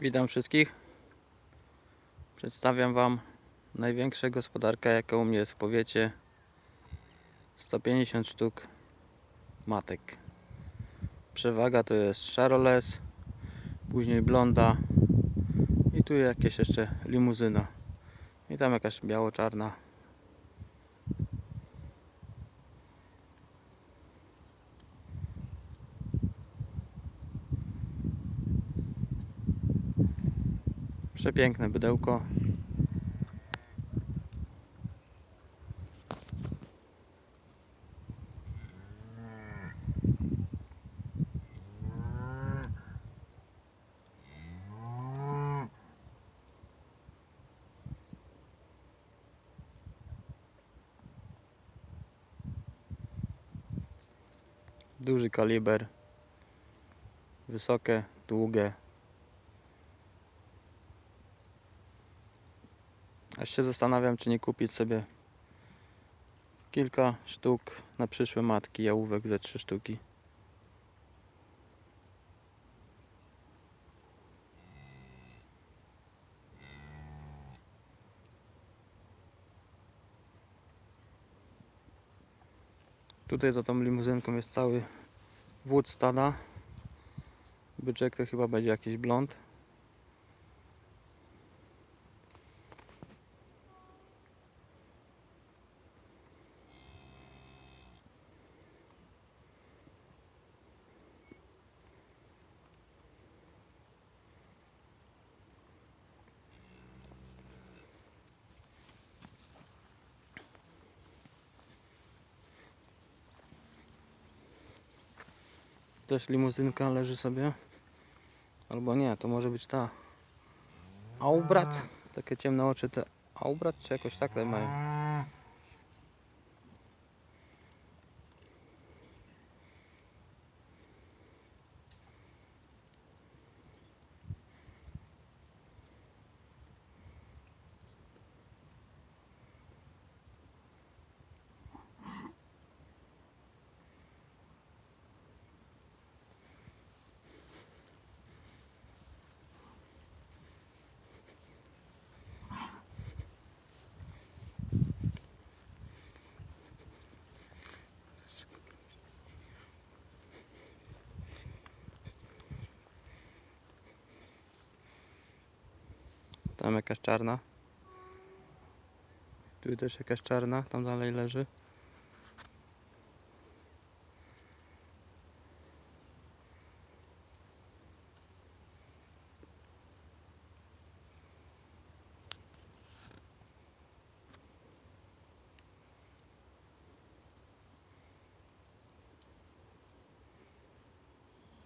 Witam wszystkich. Przedstawiam Wam największą gospodarkę, jaka u mnie jest w powiecie. 150 sztuk matek. Przewaga to jest Charolais, później blonda i tu jakieś jeszcze limuzyna. I tam jakaś biało-czarna. Przepiękne bydełko. Duży kaliber. Wysokie, długie. Aż się zastanawiam, czy nie kupić sobie kilka sztuk na przyszłe matki, jałówek ze trzy sztuki. Tutaj za tą limuzynką jest cały wód stada. Byczek to chyba będzie jakiś blond. Też limuzynka leży sobie. Albo nie, to może być ta Aubrat. Takie ciemne oczy te Aubrat, czy jakoś tak tutaj mają. Tam jakaś czarna. Tu też jakaś czarna, tam dalej leży.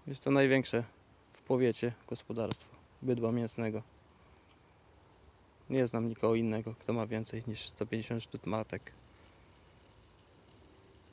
Jest to największe w powiecie gospodarstwo bydła mięsnego. Nie znam nikogo innego, kto ma więcej niż 150 sztuk matek.